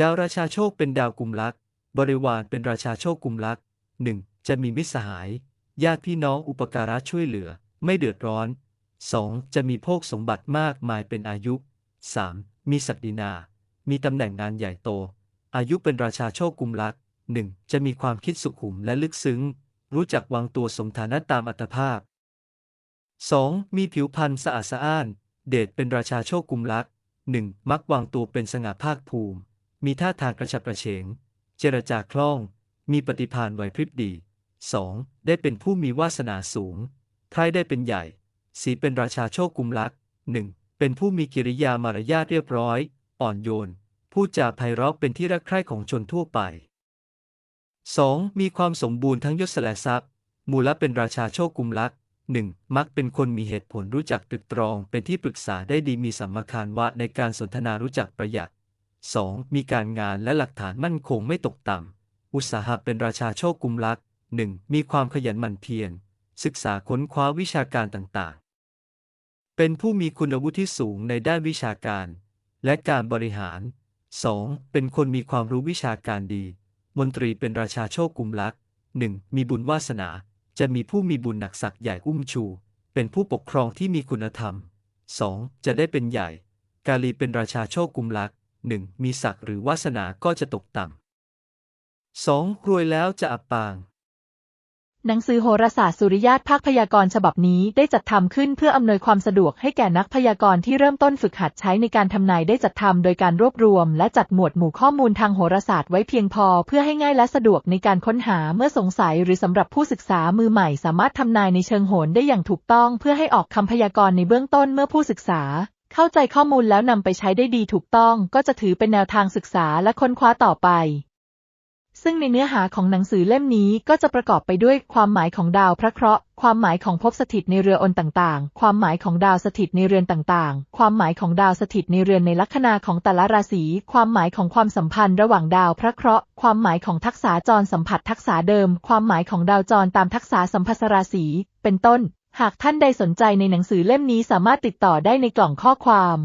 ดาวราชาโชคเป็นดาวกุมลัก บริวารเป็นราชาโชคกุมลักหนึ่งจะมีมิตรสหาย ญาติพี่น้องอุปการะช่วยเหลือ ไม่เดือดร้อน 2. จะมีโภคสมบัติมากมายเป็นอายุ 3. มีศักดินา มีตำแหน่งงานใหญ่โต อายุเป็นราชาโชคกุมลักหนึ่งจะมีความคิดสุขุมและลึกซึ้ง รู้จักวางตัวสมฐานะตามอัตภาพ 2. มีผิวพรรณสะอาดสะอ้าน เดชเป็นราชาโชคกุมลักหนึ่งมักวางตัวเป็นสง่าภาคภูมิ มีท่าทางกระฉับกระเฉง เจรจาคล่อง มีปฏิภาณไหวพริบดี 2. ได้เป็นผู้มีวาสนาสูง ใครได้เป็นใหญ่ สีเป็นราชาโชคกุมลักหนึ่งเป็นผู้มีกิริยามารยาทเรียบร้อย อ่อนโยน พูดจาไพเราะเป็นที่รักใคร่ของชนทั่วไป 2. มีความสมบูรณ์ทั้งยศและทรัพย์ มูลเป็นราชาโชคกุมลักหนึ่งมักเป็นคนมีเหตุผลรู้จักตรึกตรอง เป็นที่ปรึกษาได้ดีมีสัมมาคารวะในการสนทนารู้จักประหยัด 2. มีการงานและหลักฐานมั่นคงไม่ตกต่ำ อุตสาหะเป็นราชาโชคกุมลักหนึ่งมีความขยันหมั่นเพียรศึกษาค้นคว้าวิชาการต่างๆ เป็นผู้มีคุณวุฒิสูงในด้านวิชาการ และการบริหาร 2. เป็นคนมีความรู้วิชาการดี มนตรีเป็นราชาโชคกุมลักหนึ่งมีบุญวาสนา จะมีผู้มีบุญหนักศักดิ์ใหญ่อุ้มชู เป็นผู้ปกครองที่มีคุณธรรม 2. จะได้เป็นใหญ่ กาลีเป็นราชาโชคกุมลัก หนึ่งมีศักดิ์หรือวาสนาก็จะตกต่ำ 2. รวยแล้วจะอับปาง หนังสือโหราศาสตร์สุริยาตภาคพยากรณ์ฉบับนี้ได้จัดทำขึ้นเพื่ออำนวยความสะดวกให้แก่นักพยากรณ์ที่เริ่มต้นฝึกหัดใช้ในการทำนายได้จัดทำโดยการรวบรวม และจัดหมวดหมู่ข้อมูลทางโหราศาสตร์ไว้เพียงพอเพื่อให้ง่ายและสะดวกในการค้นหาเมื่อสงสัยหรือสำหรับผู้ศึกษามือใหม่ สามารถทำนายในเชิงโหรได้อย่างถูกต้อง เพื่อให้ออกคำพยากรณ์ในเบื้องต้นเมื่อผู้ศึกษา เข้าใจข้อมูลแล้วนำไปใช้ได้ดีถูกต้องก็จะถือเป็นแนวทางศึกษาและค้นคว้าต่อไป ซึ่งในเนื้อหาของหนังสือเล่มนี้ก็จะประกอบไปด้วยความหมายของดาวพระเคราะห์ ความหมายของภพสถิตในเรืออนต่างๆ ความหมายของดาวสถิตในเรือนต่างๆ ความหมายของดาวสถิตในเรือนในลัคนาของแต่ละราศี ความหมายของความสัมพันธ์ระหว่างดาวพระเคราะห์ ความหมายของทักษะจรสัมผัสทักษะเดิม ความหมายของดาวจรตามทักษะสัมพัสราศี เป็นต้น หากท่านใดสนใจในหนังสือเล่มนี้สามารถติดต่อได้ในกล่องข้อความ